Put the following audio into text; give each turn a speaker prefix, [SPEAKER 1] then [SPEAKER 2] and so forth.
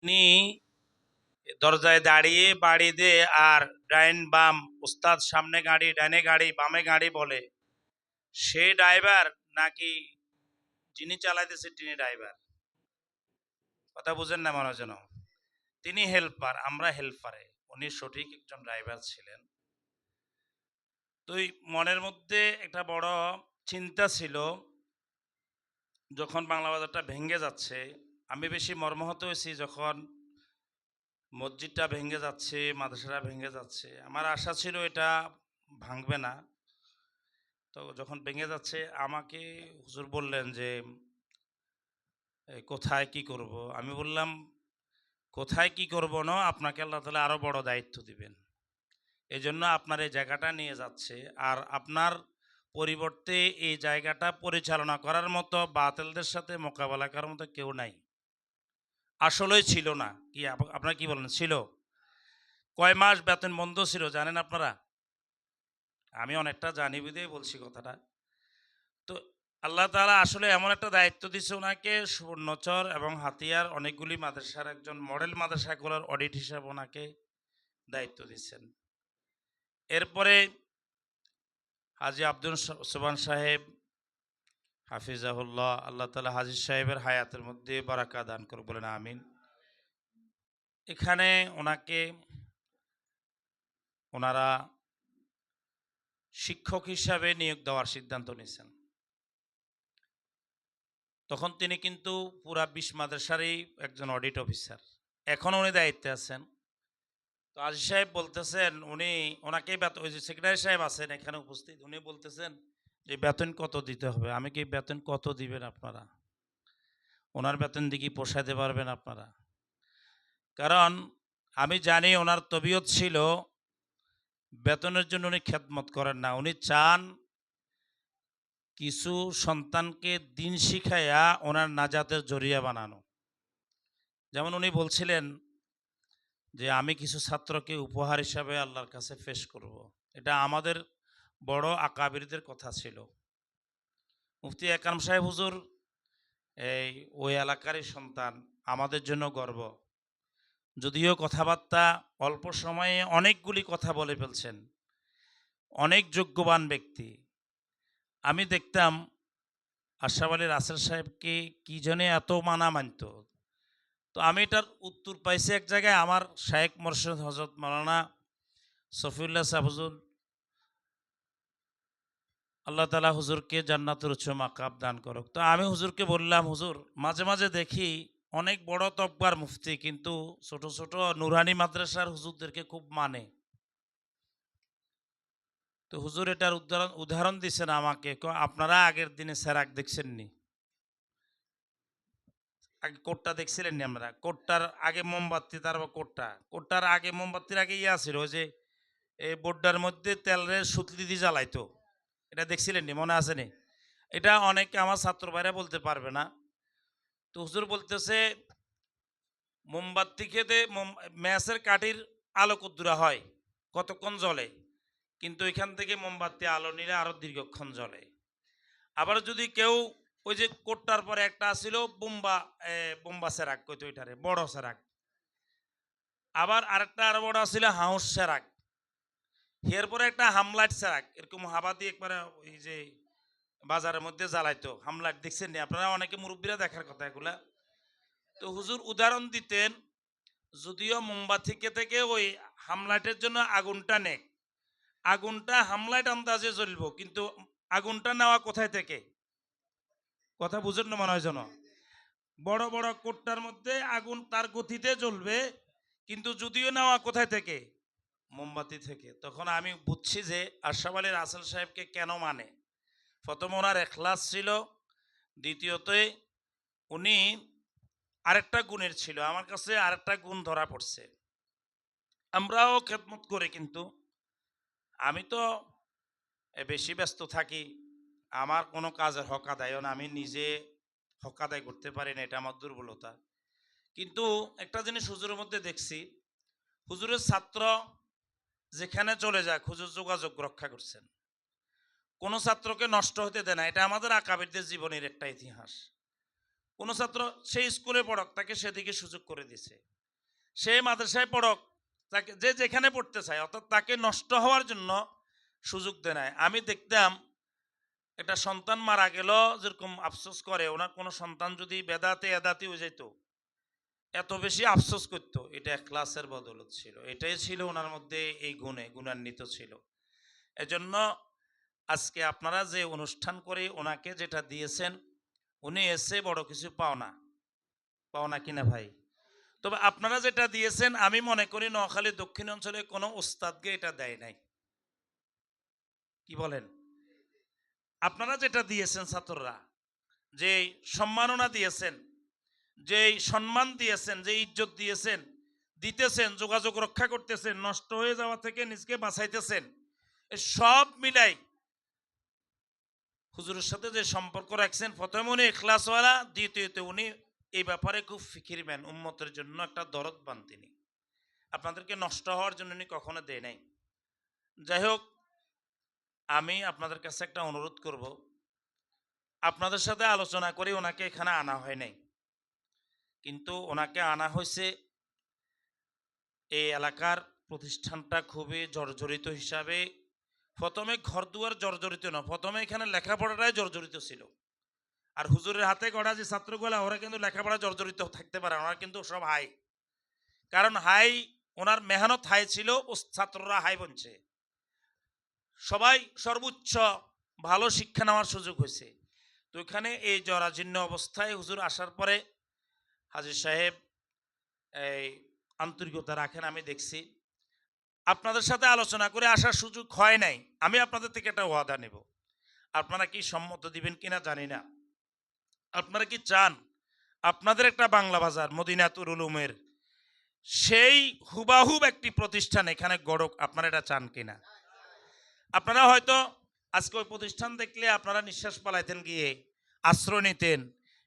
[SPEAKER 1] তিনি দরজায় দাঁড়িয়ে বাড়ি দে আর ডাইন বাম উস্তাদ সামনে গাড়ি, ডাইনে গাড়ি, বামে গাড়ি বলে, সে ড্রাইভার নাকি যিনি চালাইতেছে তিনি ড্রাইভার? কথা বুঝেন না মনে যেন। তিনি হেল্পার, আমরা হেল্পারে। উনি সঠিক একজন ড্রাইভার ছিলেন। তুই মনের মধ্যে একটা বড় চিন্তা ছিল, যখন বাংলা বাজারটা ভেঙে যাচ্ছে আমি বেশি মর্মাহত হয়েছি যখন মসজিদটা ভেঙে যাচ্ছে, মাদ্রাসাটা ভেঙে যাচ্ছে। আমার আশা ছিল এটা ভাঙবে না। তো যখন ভেঙে যাচ্ছে, আমাকে হুজুর বললেন যে কোথায় কি করব? আমি বললাম, কোথায় কি করব না, আপনাকে আল্লাহ তালা আরও বড় দায়িত্ব দিবেন। এই জন্য আপনার এই জায়গাটা নিয়ে যাচ্ছে। আর আপনার পরিবর্তে এই জায়গাটা পরিচালনা করার মতো বাতেলদের সাথে মোকাবেলা করার মতো কেউ নাই। আসলেই ছিল না। কি আপ- আপনারা কি বলেন? ছিল। কয় মাস বেতন বন্ধ ছিল, জানেন আপনারা? আমি অনেকটা জানি বিধেই বলছি কথাটা। তো আল্লাহ তালা আসলে এমন একটা দায়িত্ব দিচ্ছে ওনাকে সুবর্ণচর এবং হাতিয়ার, অনেকগুলি মাদ্রাসার একজন মডেল মাদ্রাসা মাদ্রাসাগুলোর অডিট হিসাবে ওনাকে দায়িত্ব দিচ্ছেন। এরপরে হাজি আব্দুল সোবান সাহেব হাফিজাহুল্লাহ, আল্লাহ তালা হাজি সাহেবের হায়াতের মধ্যে বারাকা দান করে বলেন আমিন। এখানে ওনাকে, ওনারা শিক্ষক হিসাবে নিয়োগ দেওয়ার সিদ্ধান্ত নিয়েছেন। তখন তিনি কিন্তু পুরা বিশ মাদ্রাসারই একজন অডিট অফিসার এখন উনি দায়িত্বে আছেন। তো আজি সাহেব বলতেছেন, উনি, ওনাকেই ওই যে সেক্রেটারি সাহেব আছেন এখানে উপস্থিত, উনি বলতেছেন যে বেতন কত দিতে হবে? আমি কি বেতন কত দিবেন আপনারা? ওনার বেতন দিকে পোষাতে পারবেন আপনারা? কারণ আমি জানি ওনার তবিয়ত ছিল বেতনের জন্য উনি খেদমত করেন না। উনি চান কিছু সন্তানকে দিন শিখাইয়া ওনার নাজাতের জরিয়া বানানো। যেমন উনি বলছিলেন যে, আমি কিছু ছাত্রকে উপহার হিসাবে আল্লাহর কাছে পেশ করব। এটা আমাদের বড় আকাবিরদের কথা ছিল। মুফতি একাম সাহেব, হুজুর, এই ওই এলাকারই সন্তান, আমাদের জন্য গর্ব। যদিও কথাবার্তা অল্প সময়ে অনেকগুলি কথা বলে ফেলছেন। অনেক যোগ্যবান ব্যক্তি। আমি দেখতাম আশরাফ আলী রাসেল সাহেবকে কি জনে এত মানা মানত। তো আমি এটার উত্তর পাইছি এক জায়গায় আমার শায়েক মোর্শেদ হজরত মালানা সফিউল্লাহ সাহেব হুজুর আল্লাহ তালা হুজুরকে জান্নাতুর উচ্চ মাকাব দান করুক। তো আমি হুজুরকে বললাম, হুজুর, মাঝে মাঝে দেখি অনেক বড় তবগার মুফতি কিন্তু ছোট ছোট নুরানি মাদ্রাসার হুজুরদেরকে খুব মানে। তো হুজুর এটার উদাহরণ উদাহরণ দিচ্ছেন আমাকে আপনারা আগের দিনে সেরাক দেখছেননি? আগে কোটটা দেখছিলেন নি আমরা? কোটটার আগে মোমবাতি, তারপর কোটটা। কোটটার আগে, মোমবাতির আগে ইয়া ওই যে, এই বোর্ডার মধ্যে তেলের সুতলি দিয়ে জ্বালাইতো। এটা দেখছিলেন নি? মনে আছে নি? এটা অনেকে আমার ছাত্র ভাইরা বলতে পারবে না। তো হুজুর বলতেছে, মোমবাতি খেতে ম্যাচের কাঠির আলো কদ্দুরা হয়, কতক্ষণ জ্বলে? কিন্তু এখান থেকে মোমবাতি আলো নিলে আরও দীর্ঘক্ষণ জ্বলে। আবার যদি কেউ ওই যে কোটটার পরে একটা ছিল বোম্বা বোম্বা সেরাক কইতো ওইটারে, বড় সেরাক। আবার আরেকটা আরও বড় ছিল হাউস সেরাক। এর পরে একটা হামলাইট সেরাক এরকম হাবা দিয়ে একবারে ওই যে বাজারের মধ্যে জ্বালাইতো। হামলাইট দেখছেন নি? আপনারা অনেকে মুরব্বীরা দেখার কথা এগুলা। তো হুজুর উদাহরণ দিতেন, যদিও মোমবাতি থেকে ওই হামলাইটের জন্য আগুনটা নেক। আগুনটা হামলাইট আন্দাজে জ্বলব, কিন্তু আগুনটা নেওয়া কোথায় থেকে? কথা বুঝেন না মনে হয় যেন? বড় বড় কোটটার মধ্যে আগুন তার গতিতে জ্বলবে, কিন্তু যদিও নেওয়া কোথায় থেকে? মোমবাতি থেকে। তখন আমি বুঝছি যে আশরাফ আলী রাসেল সাহেবকে কেন মানে। প্রথম ওনার এখলাস ছিল দ্বিতীয়তে উনি আরেকটা গুণের ছিল। আমার কাছে আরেকটা গুণ ধরা পড়ছে। আমরাও খেদমত করি কিন্তু আমি তো বেশি ব্যস্ত থাকি। আমার কোনো কাজের হক না। আমি নিজে হক আদায় করতে পারি না, এটা আমার দুর্বলতা। কিন্তু একটা জিনিস হুজুরের মধ্যে দেখছি। হুজুরের ছাত্র যেখানে চলে যাক হুজুর যোগাযোগ রক্ষা করছেন। কোনো ছাত্রকে নষ্ট হতে দেয় না। এটা আমাদের আকাবিরদের জীবনের একটা ইতিহাস। কোনো ছাত্র সেই স্কুলে পড়ক, তাকে সেদিকে সুযোগ করে দিছে সে মাদ্রাসায় পড়ক, তাকে যে যেখানে পড়তে চায়, অর্থাৎ তাকে নষ্ট হওয়ার জন্য সুযোগ দেয় নাই। আমি দেখতাম, একটা সন্তান মারা গেল, যেরকম আফসোস করে, ওনার কোনো সন্তান যদি বেদাতে এদাতে হয়ে যেত এত বেশি আফসোস করতো। এটা এক ক্লাসের বদলত ছিল। এটাই ছিল ওনার মধ্যে এই গুণে, গুণান্বিত ছিল। এজন্য আজকে আপনারা যে অনুষ্ঠান করে ওনাকে যেটা দিয়েছেন, উনি এসে বড় কিছু পাওনা। পাওনা কিনা ভাই? তবে আপনারা যেটা দিয়েছেন, আমি মনে করি নোয়াখালী দক্ষিণ অঞ্চলে কোনো ওস্তাদকে এটা দেয় নাই। কি বলেন? আপনারা যেটা দিয়েছেন ছাত্ররা, যে সম্মাননা দিয়েছেন যে সম্মান দিয়েছেন যে ইজ্জত দিয়েছেন, দিতেছেন, যোগাযোগ রক্ষা করতেছেন, নষ্ট হয়ে যাওয়া থেকে নিজকে বাঁচাইতেছেন সব মিলাই হুজুরের সাথে যে সম্পর্ক রাখছেন, প্রথমে উনি এখলাসওয়ালা দ্বিতীয়তে উনি এই ব্যাপারে খুব ফিকিরম্যান উম্মতের জন্য একটা দরদ পান তিনি। আপনাদেরকে নষ্ট হওয়ার জন্য উনি কখনো দেয় নাই। যাই হোক, আমি আপনাদের কাছে একটা অনুরোধ করব। আপনাদের সাথে আলোচনা করে ওনাকে এখানে আনা হয় নাই। কিন্তু ওনাকে আনা হয়েছে এই এলাকার প্রতিষ্ঠানটা খুবই জর্জরিত হিসাবে। প্রথমে ঘর দুয়ার জর্জরিত না, প্রথমে এখানে লেখাপড়াটাই জর্জরিত ছিল। আর হুজুরের হাতে গড়া যে ছাত্রগুলা, ওরা কিন্তু লেখাপড়া জর্জরিত থাকতে পারে ওরা কিন্তু সব হাই। কারণ হাই, ওনার মেহনত হাই ছিল, ও ছাত্ররা হাই বনছে। সবাই সর্বোচ্চ ভালো শিক্ষা নেওয়ার সুযোগ হয়েছে। তো এখানে এই জরাজীর্ণ অবস্থায় হুজুর আসার পরে হাজির সাহেব, এই আন্তরিকতা রাখেন, আমি দেখছি। আপনাদের সাথে আলোচনা করে আসার সুযোগ হয় নাই। আমি আপনাদের থেকে একটা ওয়াদা নেব। আপনারা কি সম্মত দিবেন কিনা জানি না। আপনারা কি চান আপনাদের একটা বাংলা বাজার মদিনাতুর উলুমের সেই হুবাহুব একটি প্রতিষ্ঠান এখানে গড়ক? আপনারা এটা চান কিনা? আপনারা হয়তো আজকে ওই প্রতিষ্ঠান দেখলে আপনারা নিঃশ্বাস পালাইতেন গিয়ে, আশ্রয় নিতেন।